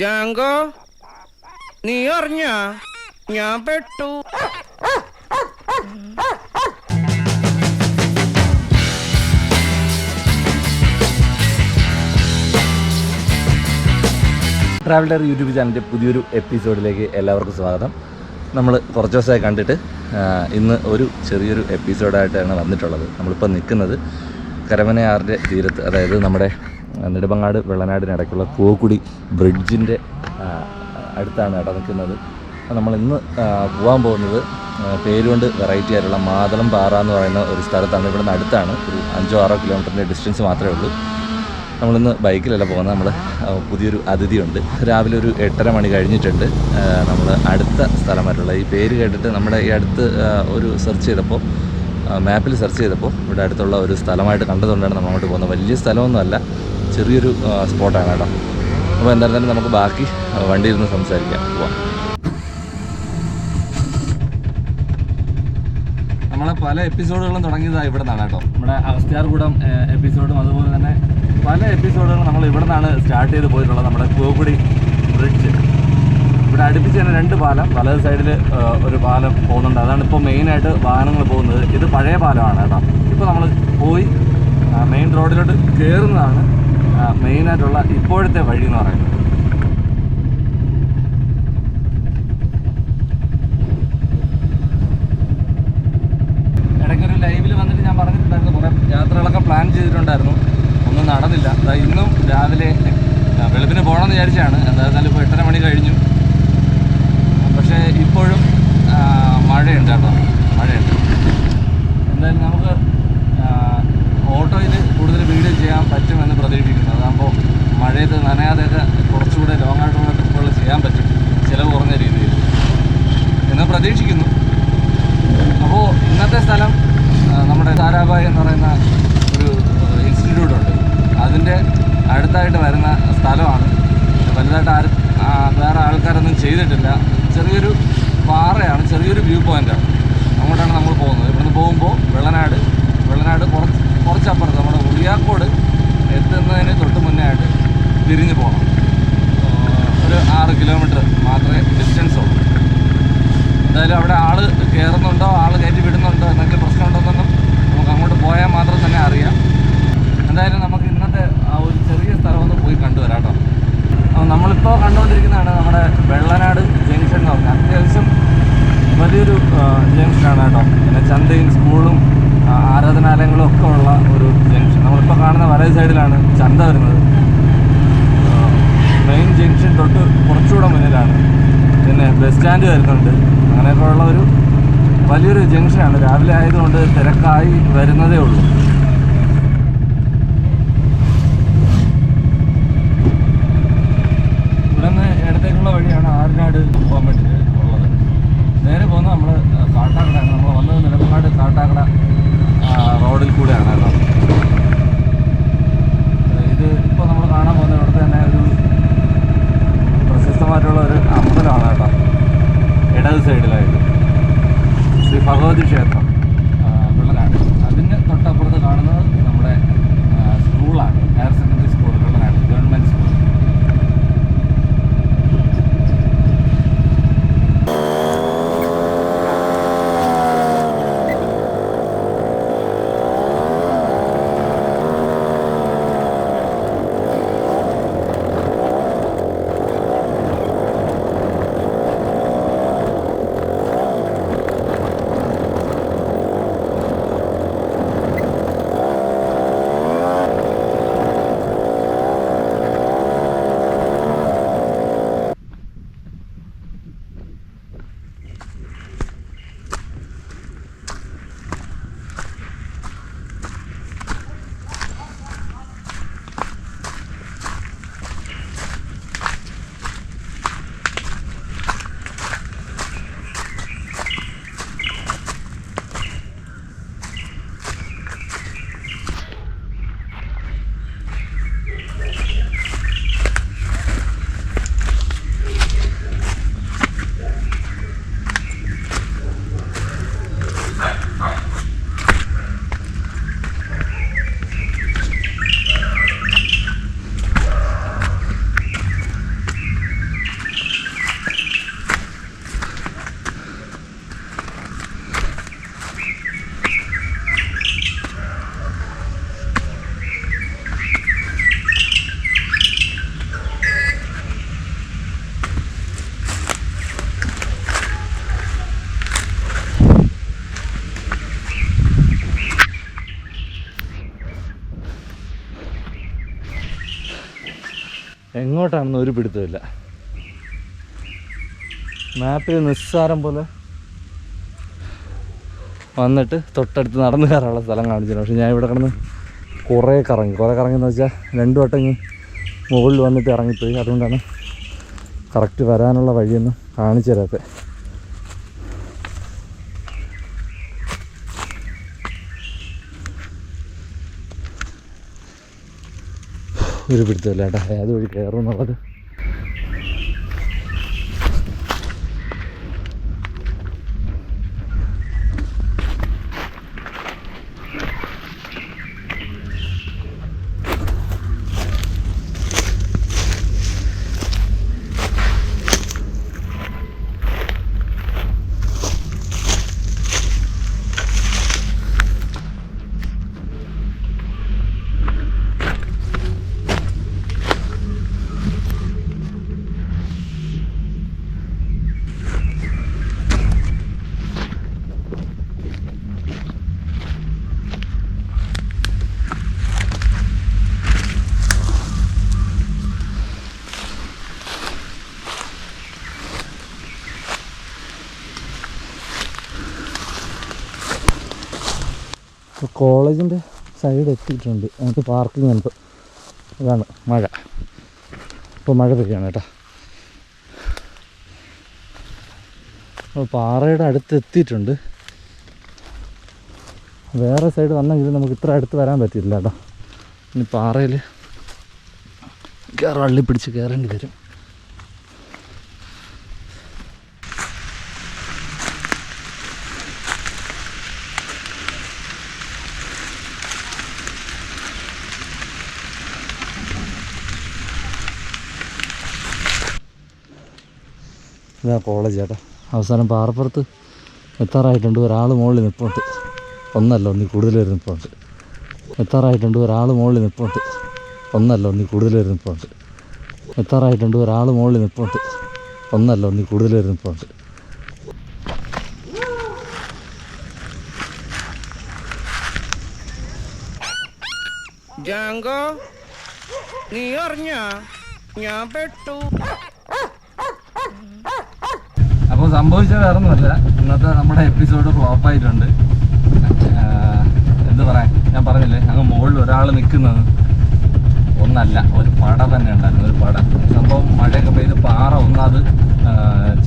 ജാങ്കോ നീ അറിഞ്ഞ? ഞാൻ പെട്ടു. ട്രാവലർ യൂട്യൂബ് ചാനലിന്റെ പുതിയൊരു എപ്പിസോഡിലേക്ക് എല്ലാവർക്കും സ്വാഗതം. നമ്മൾ കുറച്ച് ദിവസമായി കണ്ടിട്ട് ഇന്ന് ഒരു ചെറിയൊരു എപ്പിസോഡായിട്ടാണ് വന്നിട്ടുള്ളത്. നമ്മളിപ്പോൾ നിൽക്കുന്നത് കരമനയാറിന്റെ തീരത്ത് അതായത് നമ്മുടെ നെടുമങ്ങാട് വെള്ളനാടിനിടയ്ക്കുള്ള പൂവക്കുടി ബ്രിഡ്ജിന്റെ അടുത്താണ് ഇട നിൽക്കുന്നത്. നമ്മൾ ഇന്ന് പോകാൻ പോകുന്നത് പേരുകൊണ്ട് വെറൈറ്റി ആയിട്ടുള്ള മാതളം പാറ എന്ന് പറയുന്ന ഒരു സ്ഥലത്താണ്. ഇവിടെ നിന്ന് അടുത്താണ് ഒരു അഞ്ചോ ആറോ കിലോമീറ്ററിന്റെ ഡിസ്റ്റൻസ് മാത്രമേ ഉള്ളൂ. നമ്മളിന്ന് ബൈക്കിലല്ല പോകുന്നത് നമ്മൾ പുതിയൊരു അതിഥിയുണ്ട്. രാവിലെ ഒരു എട്ടര മണി കഴിഞ്ഞിട്ടുണ്ട്. നമ്മൾ അടുത്ത സ്ഥലമായിട്ടുള്ള ഈ പേര് കേട്ടിട്ട് നമ്മുടെ ഈ അടുത്ത് ഒരു സെർച്ച് ചെയ്തപ്പോൾ മാപ്പിൽ സെർച്ച് ചെയ്തപ്പോൾ ഇവിടെ അടുത്തുള്ള ഒരു സ്ഥലമായിട്ട് കണ്ടതുകൊണ്ടാണ് നമ്മൾ അങ്ങോട്ട് പോകുന്നത്. വലിയ സ്ഥലമൊന്നുമല്ല. ചെറിയൊരു സ്പോട്ടാണ് കേട്ടോ. അപ്പോൾ എന്തായിരുന്നാലും നമുക്ക് ബാക്കി വണ്ടിയിൽ നിന്ന് സംസാരിക്കാം. പോവാം. നമ്മളെ പല എപ്പിസോഡുകളും തുടങ്ങിയതാണ് ഇവിടെ നിന്നാണ് കേട്ടോ. നമ്മുടെ അഗസ്ത്യാർകൂടം എപ്പിസോഡും അതുപോലെ തന്നെ പല എപ്പിസോഡുകളും നമ്മൾ ഇവിടെ നിന്നാണ് സ്റ്റാർട്ട് ചെയ്ത് പോയിട്ടുള്ളത്. നമ്മുടെ കൂവക്കുടി ബ്രിഡ്ജ്. ഇവിടെ അടുപ്പിച്ച് തന്നെ രണ്ട് പാലം. വലത് സൈഡിൽ ഒരു പാലം പോകുന്നുണ്ട്. അതാണ് ഇപ്പോൾ മെയിനായിട്ട് വാഹനങ്ങൾ പോകുന്നത്. ഇത് പഴയ പാലമാണ് കേട്ടോ. ഇപ്പോൾ നമ്മൾ പോയി മെയിൻ റോഡിലോട്ട് കയറുന്നതാണ്. മെയിനായിട്ടുള്ള ഇപ്പോഴത്തെ വഴി എന്ന് പറയുന്നത്. ഇടയ്ക്കൊരു ലൈവിൽ വന്നിട്ട് ഞാൻ പറഞ്ഞിട്ടുണ്ടായിരുന്നു കുറേ യാത്രകളൊക്കെ പ്ലാൻ ചെയ്തിട്ടുണ്ടായിരുന്നു. ഒന്നും നടന്നില്ല. അതാ ഇന്നും രാവിലെ വെളുപ്പിന് പോകണമെന്ന് വിചാരിച്ചാണ്. എന്തായിരുന്നാലും ഇപ്പോൾ എട്ടര മണി കഴിഞ്ഞു. പക്ഷേ ഇപ്പോഴും മഴയുണ്ട് കേട്ടോ മഴയുണ്ട് എന്തായാലും നമുക്ക് ഓട്ടോയിൽ കൂടുതൽ വീഡിയോ ചെയ്യാൻ പറ്റുമെന്ന് പ്രതീക്ഷിക്കുന്നു അതാകുമ്പോൾ മഴയത്ത് നനയാതെയൊക്കെ കുറച്ചുകൂടെ ലോങ് ആയിട്ടുള്ള ട്രിപ്പുകൾ ചെയ്യാൻ പറ്റും ചിലവ് കുറഞ്ഞ രീതിയിൽ എന്ന് പ്രതീക്ഷിക്കുന്നു അപ്പോൾ ഇന്നത്തെ സ്ഥലം ആ, നമ്മുടെ താരാബായി എന്ന് പറയുന്ന ഒരു ഇൻസ്റ്റിറ്റ്യൂട്ട് ഉണ്ട് അതിന്റെ അടുത്തായിട്ട് വരുന്ന സ്ഥലമാണ് വലുതായിട്ട് ആരും ആ, വേറെ ആൾക്കാരൊന്നും ചെയ്തിട്ടില്ല. ചെറിയൊരു പാറയാണ് ചെറിയൊരു വ്യൂ പോയിന്റാണ് അങ്ങോട്ടാണ് നമ്മൾ പോകുന്നത്. ഇവിടുന്ന് പോകുമ്പോൾ വെള്ളനാട് വെള്ളനാട് കുറച്ച് കുറച്ചപ്പുറത്ത് നമ്മുടെ ഉളിയാക്കോട് എത്തുന്നതിന് തൊട്ട് മുന്നേ ആയിട്ട് തിരിഞ്ഞ് പോകണം ഒരു ആറ് കിലോമീറ്റർ മാത്രമേ ഡിസ്റ്റൻസ് ഉള്ളൂ. എന്തായാലും അവിടെ ആൾ കയറുന്നുണ്ടോ ആൾ കയറ്റി വിടുന്നുണ്ടോ എന്തെങ്കിലും പ്രശ്നമുണ്ടോന്നൊന്നും നമുക്ക് അങ്ങോട്ട് പോയാൽ മാത്രം തന്നെ അറിയാം. എന്തായാലും നമുക്ക് ഇന്നത്തെ ആ ഒരു ചെറിയ സ്ഥലം ഒന്ന് പോയി കണ്ടുവരാം കേട്ടോ അപ്പോൾ നമ്മളിപ്പോൾ കണ്ടുകൊണ്ടിരിക്കുന്നതാണ് നമ്മുടെ വെള്ളനാട് ജംഗ്ഷൻ എന്ന് പറഞ്ഞാൽ. അത്യാവശ്യം വലിയൊരു ജംഗ്ഷനാണ് കേട്ടോ. പിന്നെ ചന്തയും സ്കൂളും ആരാധനാലയങ്ങളും ഒക്കെ ഉള്ള ഒരു ജംഗ്ഷൻ. നമ്മളിപ്പോൾ കാണുന്ന വലത് സൈഡിലാണ് ചന്ത വരുന്നത്. മെയിൻ ജംഗ്ഷൻ തൊട്ട് കുറച്ചുകൂടെ മുന്നിലാണ്. പിന്നെ ബസ് സ്റ്റാൻഡ് വരുന്നുണ്ട്. അങ്ങനെയൊക്കെ ഉള്ള ഒരു വലിയൊരു ജംഗ്ഷനാണ്. രാവിലെ ആയതുകൊണ്ട് തിരക്കായി വരുന്നതേ ഉള്ളൂ ഇവിടെ നിന്ന് ഇടത്തേക്കുള്ള വഴിയാണ് ആറിനാട് പോകാൻ വേണ്ടിയിട്ട് ഉള്ളത്. നേരെ പോകുന്നത് നമ്മൾ കാട്ടാക്കടയാണ്. നമ്മൾ വന്നത് നിലമ്പനാട് കാട്ടാക്കട റോഡിൽ കൂടെയാണ് കേട്ടോ. ഇത് ഇപ്പോൾ നമ്മൾ കാണാൻ പോകുന്ന ഇവിടുത്തെ തന്നെ ഒരു പ്രശസ്തമായിട്ടുള്ള ഒരു അമ്പലമാണ് കേട്ടോ. ഇടത് സൈഡിലായിട്ട്. ശ്രീ ഭഗവതി ക്ഷേത്രം. എങ്ങോട്ടാണെന്ന് ഒരു പിടുത്തമില്ല. മാപ്പിൽ നിസ്സാരം പോലെ വന്നിട്ട് തൊട്ടടുത്ത് നടന്നു കയറാനുള്ള സ്ഥലം കാണിച്ചിരുന്നു പക്ഷെ ഞാൻ ഇവിടെ കിടന്ന് കുറേ കറങ്ങി. കുറേ കറങ്ങിയെന്ന് വെച്ചാൽ രണ്ട് വട്ടം ഇങ്ങനെ മുകളിൽ വന്നിട്ട് ഇറങ്ങിപ്പോയി. അതുകൊണ്ടാണ് കറക്റ്റ് വരാനുള്ള വഴിയൊന്നും കാണിച്ചു തരാത്തത്. ഒരു പിടുത്തമില്ല ഏട്ടാ ഏത് വഴി കയറും എന്നുള്ളത് കോളേജിന്റെ സൈഡ് എത്തിയിട്ടുണ്ട്. നമുക്ക് പാർക്കിംഗ് ഉണ്ട്. അതാണ് മഴ. ഇപ്പോൾ മഴ പെയ്യാണ് കേട്ടോ. അപ്പോൾ പാറയുടെ അടുത്ത് എത്തിയിട്ടുണ്ട്. വേറെ സൈഡ് വന്നെങ്കിൽ നമുക്ക് ഇത്ര അടുത്ത് വരാൻ പറ്റില്ല കേട്ടോ. ഇനി പാറയിൽ കയറി വള്ളി പിടിച്ച് കയറേണ്ടി വരും. ഇതാ കോളേജ് ചേട്ടാ അവസാനം പാറപ്പുറത്ത് എത്താറായിട്ടുണ്ട് ഒരാൾ മുകളിൽ നിൽപ്പുണ്ട് ഒന്നല്ല ഒന്നി കൂടുതൽ പേര് നിൽപ്പുണ്ട് എത്താറായിട്ടുണ്ട് ഒരാൾ മുകളിൽ നിൽപ്പുണ്ട് ഒന്നല്ല ഒന്നി കൂടുതൽ പേര് നിൽപ്പുണ്ട് എത്താറായിട്ടുണ്ട് ഒരാൾ മുകളിൽ നിൽപ്പുണ്ട് ഒന്നല്ല ഒന്നി കൂടുതൽ പേര് നിൽപ്പുണ്ട് ജാങ്കോ നീ അറിഞ്ഞ? ഞാൻ പെട്ടു. സംഭവിച്ച വേറെ ഒന്നുമല്ല ഇന്നത്തെ നമ്മുടെ എപ്പിസോഡ് ഫ്ലോപ്പ് ആയിട്ടുണ്ട്. എന്ത് പറയാൻ? ഞാൻ പറഞ്ഞില്ലേ അങ്ങ് മുകളിൽ ഒരാൾ നിൽക്കുന്നത് ഒന്നല്ല ഒരു പട തന്നെ ഉണ്ടായിരുന്നു ഒരു പട. സംഭവം മഴയൊക്കെ പെയ്ത് പാറ ഒന്നത്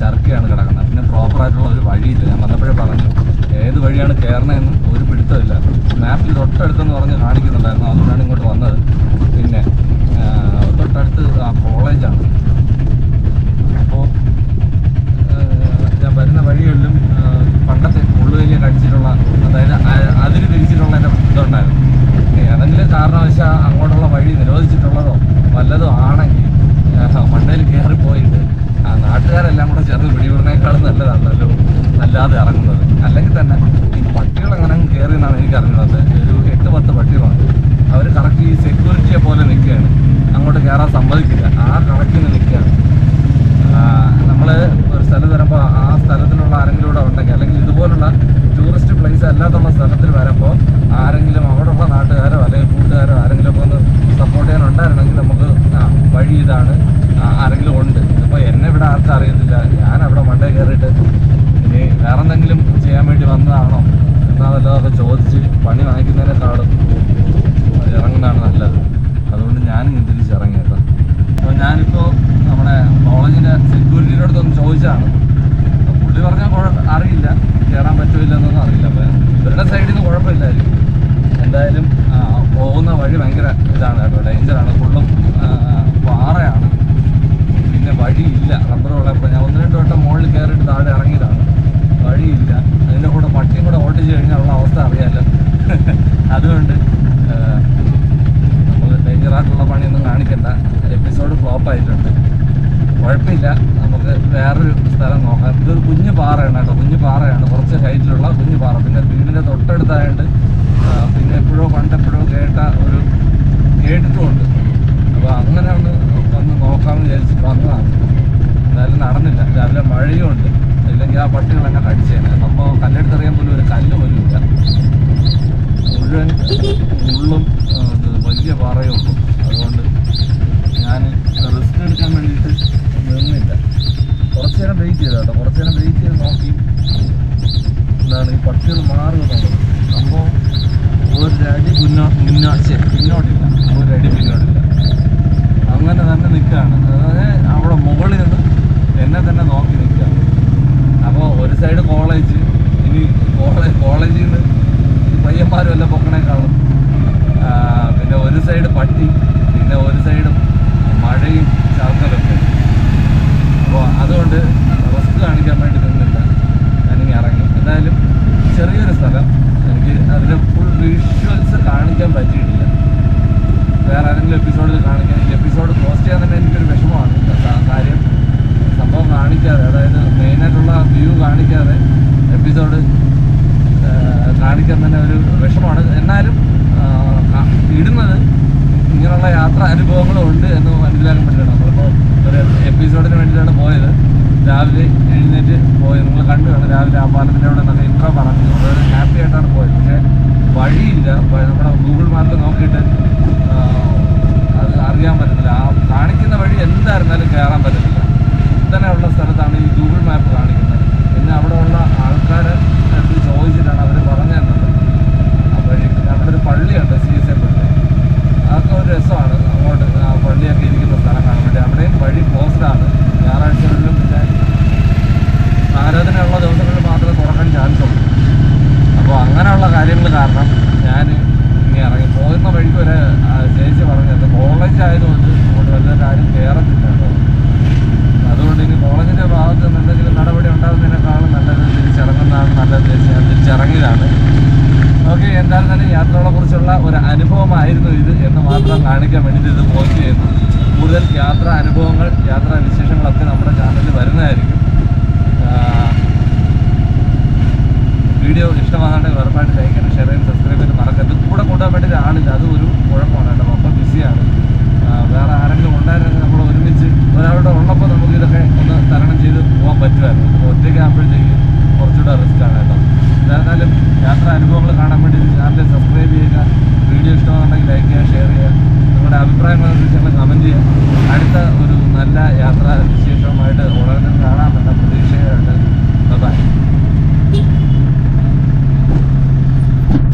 ചർക്കയാണ് കിടക്കുന്നത്. പിന്നെ പ്രോപ്പറായിട്ടുള്ള ഒരു വഴിയില്ല. ഞാൻ വന്നപ്പോഴേ പറഞ്ഞു ഏത് വഴിയാണ് കയറണമെന്ന് ഒരു പിടുത്തമില്ല മാപ്പിൽ തൊട്ടടുത്തെന്ന് പറഞ്ഞ് കാണിക്കുന്നുണ്ടായിരുന്നു. അതുകൊണ്ടാണ് ഇങ്ങോട്ട് വന്നത്. പിന്നെ തൊട്ടടുത്ത് ആ കോളേജാണ് അപ്പോൾ കയറാൻ സമ്മതിക്കില്ല. ആ കണക്കിന് നിൽക്കുകയാണ്. നമ്മൾ ഒരു സ്ഥലം വരുമ്പോൾ ആ സ്ഥലത്തിലുള്ള ആരെങ്കിലും ഇവിടെ ഉണ്ടെങ്കിൽ അല്ലെങ്കിൽ ഇതുപോലുള്ള ടൂറിസ്റ്റ് പ്ലേസ് അല്ലാത്തുള്ള സ്ഥലത്തിൽ വരുമ്പോൾ ആരെങ്കിലും അവിടെയുള്ള നാട്ടുകാരോ അല്ലെങ്കിൽ കൂട്ടുകാരോ ആരെങ്കിലും ഒക്കെ ഒന്ന് സപ്പോർട്ട് ചെയ്യാൻ ഉണ്ടായിരുന്നെങ്കിൽ നമുക്ക് വഴി ഇതാണ്. ആരെങ്കിലും ഉണ്ട്. ഇപ്പോൾ എന്നെ ഇവിടെ ആർക്കും അറിയത്തില്ല. ഞാൻ അവിടെ മണ്ടേ കയറിയിട്ട് ഇനി വേറെ എന്തെങ്കിലും ചെയ്യാൻ വേണ്ടി വന്നതാണോ? എന്നാ വല്ലതൊക്കെ ചോദിച്ച് പണി ഒരടി മുന്നോട്ട് മുന്നോട്ട് പിന്നോട്ടില്ല ഒരടി പിന്നോട്ടില്ല അങ്ങനെ തന്നെ നിൽക്കുകയാണ്. അതായത് അവിടെ മുകളിൽ നിന്ന് എന്നെ തന്നെ നോക്കി നിൽക്കുകയാണ്. അപ്പോൾ ഒരു സൈഡ് കോളേജ് ഇനി കോളേജ് കോളേജിൽ നിന്ന് പയ്യന്മാരും എല്ലാം പൊക്കണേ കാണും. പിന്നെ ഒരു സൈഡ് പട്ടി പിന്നെ ഒരു സൈഡ് മഴയും ചാർക്കലൊക്കെ അപ്പോൾ അതുകൊണ്ട് റിസ്ക് കാണിക്കാൻ പറ്റിയിട്ടില്ല. വേറെ ആരെങ്കിലും എപ്പിസോഡ് തന്നെ യാത്രകളെക്കുറിച്ചുള്ള ഒരു അനുഭവമായിരുന്നു ഇത് എന്ന് മാത്രം കാണിക്കാൻ വേണ്ടിയിട്ട് ഇത് പോസ്റ്റ് ചെയ്യുന്നു. കൂടുതൽ യാത്രാ അനുഭവങ്ങൾ യാത്രാ വിശേഷങ്ങളൊക്കെ നമ്മുടെ ചാനലിൽ വരുന്നതായിരിക്കും. വീഡിയോ ഇഷ്ടമാകാണ്ട് ഉറപ്പായിട്ട് ലൈക്ക് ചെയ്യണം ഷെയർ ചെയ്യണം സബ്സ്ക്രൈബ് ചെയ്ത് മറക്കരുത്. കൂടെ കൂട്ടാൻ വേണ്ടിയിട്ട് ആളില്ല അതും ഒരു കുഴപ്പമാണ് കേട്ടോ. അപ്പം ബിസിയാണ് വേറെ ആരെങ്കിലും ഉണ്ടായി